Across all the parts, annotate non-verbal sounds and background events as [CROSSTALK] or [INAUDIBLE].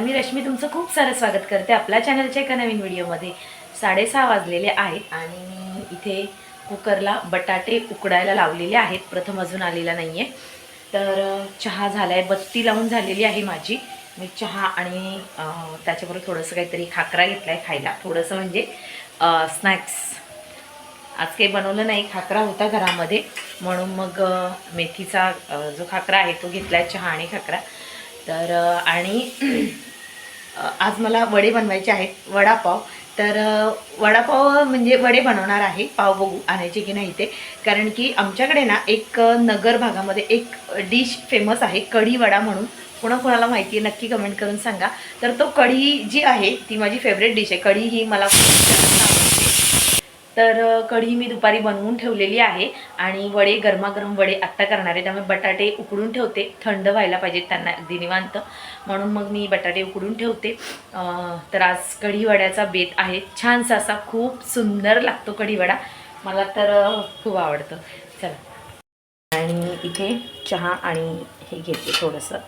नमस्कार मी रश्मी तुमचं खूप सारं स्वागत करते आपल्या चॅनलच्या एका नवीन व्हिडिओमध्ये साडेसहा वाजलेले आहेत आणि इथे कुकरला बटाटे उकडायला लावलेले आहेत. प्रथम अजून आलेला नाही आहे तर चहा झाला आहे बत्ती लावून झालेली आहे माझी. मी चहा आणि त्याच्याबरोबर थोडंसं काहीतरी खाकरा घेतला आहे खायला. थोडंसं म्हणजे स्नॅक्स आज काही बनवलं नाही. खाकरा होता घरामध्ये. म्हणून मग मेथीचा जो खाकरा आहे तो घेतला आहे चहा आणि खाकरा. तर आणि [CLEARS THROAT] आज मला वडे बनवायचे आहेत वडापाव. तर वडापाव म्हणजे वडे बनवणार आहे पाव बघू आणायचे की नाही ते. कारण की आमच्याकडे ना एक नगर भागामध्ये एक डिश फेमस आहे कढी वडा म्हणून. पुन्हा कोणाला माहिती आहे नक्की कमेंट करून सांगा. तर तो कढी जी आहे ती माझी फेवरेट डिश आहे. कढी ही मला तर कढी मी दुपारी बनवून ठेवलेली आहे आणि वडे गरमागरम वडे आत्ता करणार आहे. त्यामुळे बटाटे उकडून ठेवते. थंड व्हायला पाहिजेत त्यांना अगदी निवांत. म्हणून मग मी बटाटे उकडून ठेवते. तर आज कढी वड्याचा बेत आहे. छानसा असा खूप सुंदर लागतो कढीवडा मला तर खूप आवडतं. चला. आणि इथे चहा आणि हे घेते थोडंसं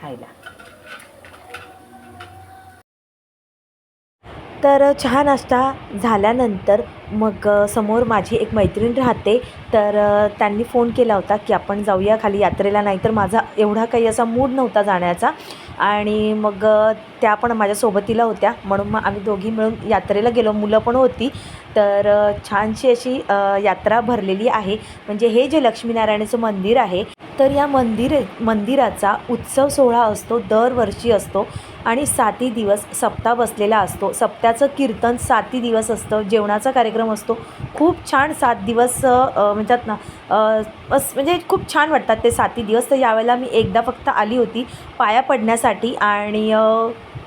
खायला. तर चहा नाश्ता झाल्यानंतर मग समोर माझी एक मैत्रीण राहते. तर त्यांनी फोन केला होता की आपण जाऊया खाली यात्रेला नाही तर माझा एवढा काही असा मूड नव्हता जाण्याचा. आणि मग त्या पण माझ्या सोबतीला होत्या. म्हणून मग आम्ही दोघी मिळून यात्रेला गेलो. मुलं पण होती. तर छानशी अशी यात्रा भरलेली आहे. म्हणजे हे जे लक्ष्मीनारायणाचं मंदिर आहे तर या मंदिर मंदिराचा उत्सव सोहळा असतो दरवर्षी असतो. आणि साती दिवस सप्ता बसलेला असतो. सप्त्याचं कीर्तन साती दिवस असतं. जेवणाचा कार्यक्रम असतो. खूप छान सात दिवस म्हणतात ना बस म्हणजे खूप छान वाटतात ते साती दिवस. तर यावेळेला मी एकदा फक्त आली होती पाया पडण्यासाठी आणि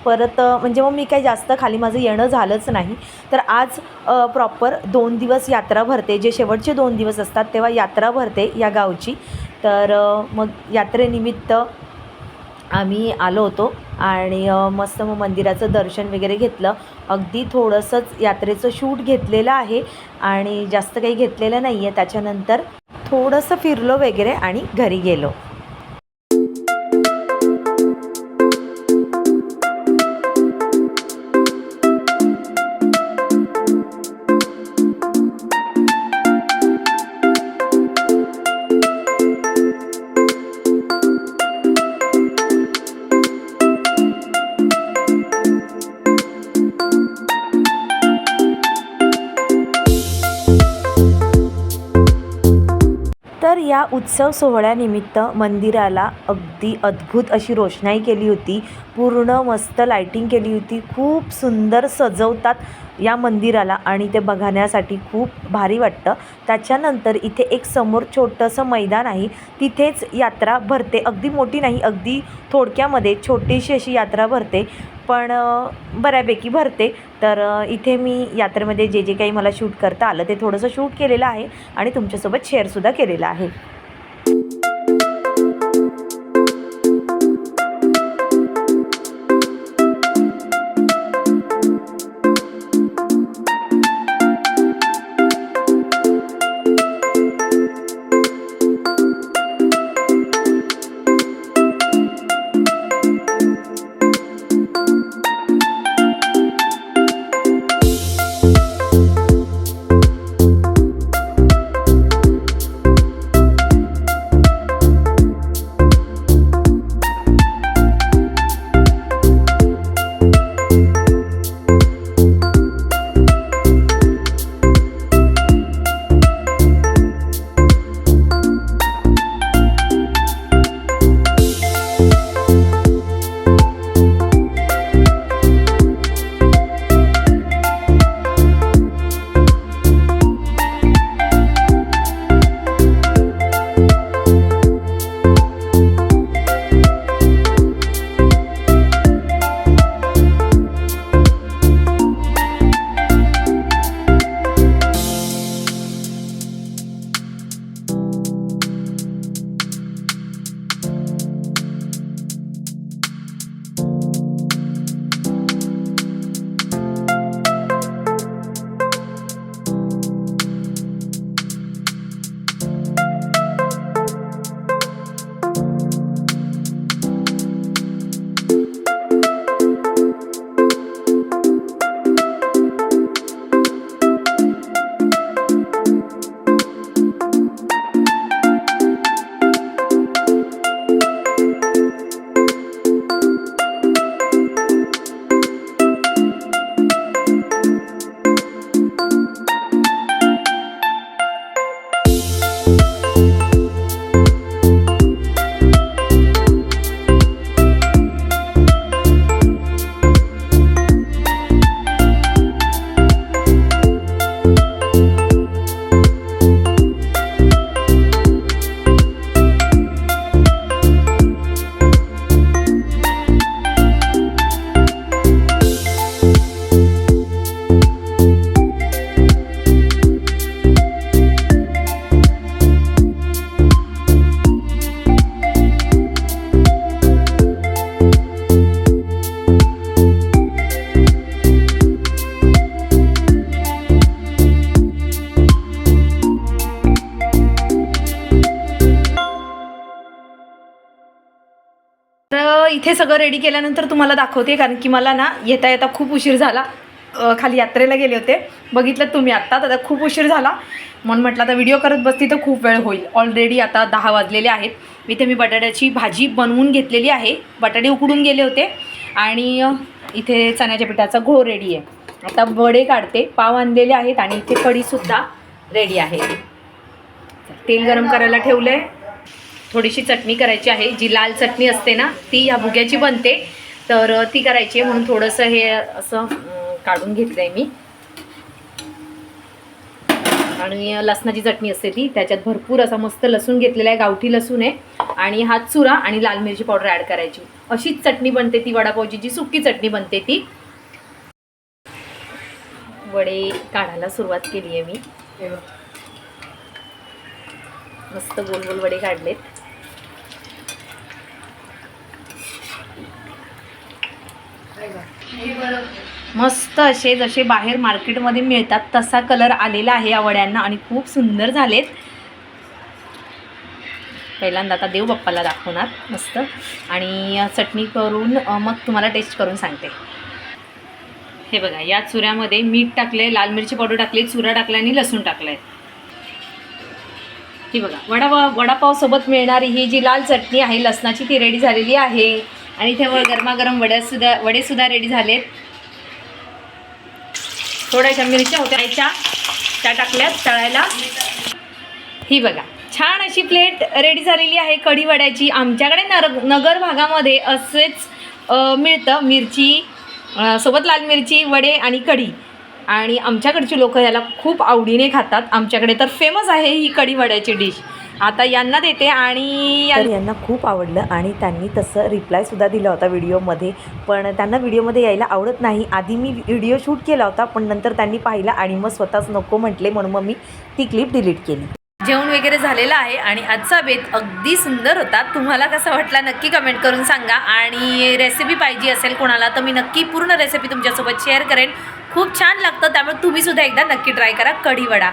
परत म्हणजे मग मी काही जास्त खाली माझं येणं झालंच नाही. तर आज प्रॉपर दोन दिवस यात्रा भरते. जे शेवटचे दोन दिवस असतात तेव्हा यात्रा भरते या गावची. तर मग यात्रेनिमित्त आम्ही आलो होतो आणि मस्त मग मंदिराचं दर्शन वगैरे घेतलं. अगदी थोडंसंच यात्रेचं शूट घेतलेलं आहे आणि जास्त काही घेतलेलं नाही आहे त्याच्यानंतर थोडंसं फिरलो वगैरे आणि घरी गेलो. या उत्सव सोहळ्यानिमित्त मंदिराला अगदी अद्भुत अशी रोषणाई केली होती. पूर्ण मस्त लाईटिंग केली होती. खूप सुंदर सजवतात या मंदिराला आणि ते बघण्यासाठी खूप भारी वाटतं. त्याच्यानंतर इथे एक समोर छोटंसं मैदान आहे. तिथेच यात्रा भरते. अगदी मोठी नाही अगदी थोडक्यामध्ये छोटीशी अशी यात्रा भरते. पण बऱ्यापैकी भरते. तर इथे मी यात्रेमध्ये जे जे काही मला शूट करता आलं ते थोडंसं शूट केलेलं आहे आणि तुमच्यासोबत शेअरसुद्धा केलेलं आहे. इथे सगळं रेडी केल्यानंतर तुम्हाला दाखवते कारण की मला ना येता येता खूप उशीर झाला. खाली यात्रेला गेले होते. बघितलं तुम्ही आत्ता आता खूप उशीर झाला. म्हणून म्हटलं आता व्हिडिओ करत बसती तर खूप वेळ होईल. ऑलरेडी आता दहा वाजलेले आहेत. इथे मी बटाट्याची भाजी बनवून घेतलेली आहे. बटाटे उकडून गेले होते. आणि इथे चण्याच्या पिठाचा घोळ रेडी आहे. आता वडे काढते. पाव आणलेले आहेत आणि इथे कढीसुद्धा रेडी आहे. तेल गरम करायला ठेवलं आहे थोडीशी चटणी करायची आहे. जी लाल चटणी असते ना ती ह्या भुग्याची बनते. तर ती करायची आहे म्हणून थोडंसं हे असं काढून घेतलं आहे मी. आणि लसणाची चटणी असते ती. त्याच्यात भरपूर असा मस्त लसूण घेतलेला आहे. गावठी लसूण आहे. आणि हा चुरा आणि लाल मिरची पावडर ॲड करायची. अशीच चटणी बनते ती वडापावची. जी सुकी चटणी बनते ती. वडे काढायला सुरुवात केली आहे मी. मस्त गोल गोल वडे काढलेत. मस्त असे जसे बाहेर मार्केटमध्ये मिळतात तसा कलर आलेला आहे या वड्यांना आणि खूप सुंदर झालेत. पहिल्यांदा आता देव बाप्पाला दाखवणार मस्त. आणि चटणी करून मग तुम्हाला टेस्ट करून सांगते. हे बघा या चुऱ्यामध्ये मीठ टाकले लाल मिरची पावडर टाकली चुरा टाकला आणि लसूण टाकलाय. ही बघा वडापाव वडापावसोबत मिळणारी ही जी लाल चटणी आहे लसणाची ती रेडी झालेली आहे. आणि इथे वर गरमागरम वड्यासुद्धा वडेसुद्धा रेडी झालेत. थोड्याशा मिरच्या होत्या त्याच्या त्या टाकल्यात तळायला. ही बघा छान अशी प्लेट रेडी झालेली आहे कढी वड्याची. आमच्याकडे नर नगर भागामध्ये असेच मिळतं मिरची सोबत लाल मिरची वडे आणि कढी. आणि आमच्याकडची लोक याला खूप आवडीने खातात. आमच्याकडे तर फेमस आहे ही कढी वड्याची डिश आता यांना देते आणि तर यांना खूप आवडलं आणि त्यांनी तसं रिप्लायसुद्धा दिला होता व्हिडिओमध्ये. पण त्यांना व्हिडिओमध्ये यायला आवडत नाही. आधी मी व्हिडिओ शूट केला होता पण नंतर त्यांनी पाहिला आणि मग स्वतःच नको म्हटले म्हणून मग मी ती क्लिप डिलीट केली. जेवण वगैरे झालेलं आहे आणि आजचा बेत अगदी सुंदर होता. तुम्हाला कसा वाटला नक्की कमेंट करून सांगा. आणि रेसिपी पाहिजे असेल कोणाला तर मी नक्की पूर्ण रेसिपी तुमच्यासोबत शेअर करेन. खूप छान लागतं त्यामुळे तुम्ही सुद्धा एकदा नक्की ट्राय करा. कढी वडा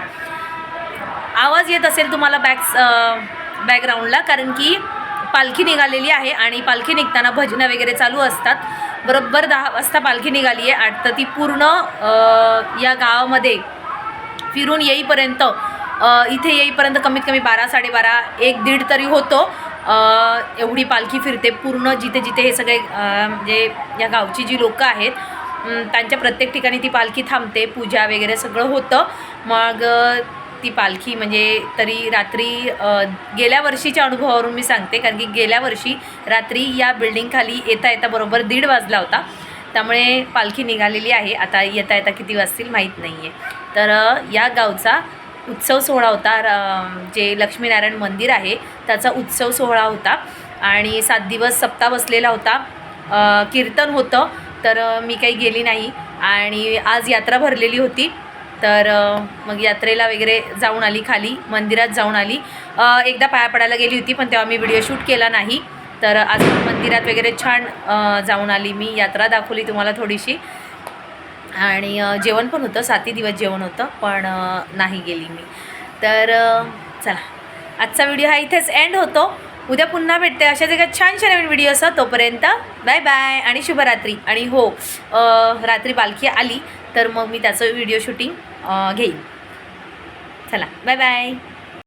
आवाज येत असेल तुम्हाला बॅक बॅकग्राऊंडला कारण की पालखी निघालेली आहे आणि पालखी निघताना भजनं वगैरे चालू असतात. बरोबर दहा वाजता पालखी निघाली आहे आठ तर ती पूर्ण या गावामध्ये फिरून येईपर्यंत इथे येईपर्यंत कमीत कमी बारा साडेबारा एक दीड तरी होतो. एवढी पालखी फिरते पूर्ण जिथे जिथे हे सगळे म्हणजे या गावची जी लोकं आहेत त्यांच्या प्रत्येक ठिकाणी ती पालखी थांबते पूजा वगैरे सगळं होतं. मग ती पालखी म्हणजे तरी रात्री गेल्या वर्षीच्या अनुभवावरून मी सांगते कारण की गेल्या वर्षी रात्री या बिल्डिंगखाली येता येता बरोबर दीड वाजला होता. त्यामुळे पालखी निघालेली आहे. आता येता येता किती वाजतील माहीत नाही आहे तर या गावचा उत्सव सोहळा होता. र- जे लक्ष्मीनारायण मंदिर आहे त्याचा उत्सव सोहळा होता. आणि सात दिवस सप्ताह बसलेला होता. कीर्तन होतं. तर मी काही गेली नाही. आणि आज यात्रा भरलेली होती. तर मग यात्रेला वगैरे जाऊन आली खाली मंदिरात जाऊन आली. एकदा पाया पडायला गेली होती पण तेव्हा मी व्हिडिओ शूट केला नाही. तर आज मंदिरात वगैरे छान जाऊन आली मी. यात्रा दाखवली तुम्हाला थोडीशी. आणि जेवण पण होतं सातही दिवस जेवण होतं पण नाही गेली मी. तर चला. आजचा व्हिडिओ हा इथेच एंड होतो. उद्या पुन्हा भेटते. अशाच एका छानशा नवीन व्हिडिओ असं तोपर्यंत बाय बाय आणि शुभरात्री. आणि हो रात्री पालखी आली तर मग मी त्याचं व्हिडिओ शूटिंग घेईन चला बाय बाय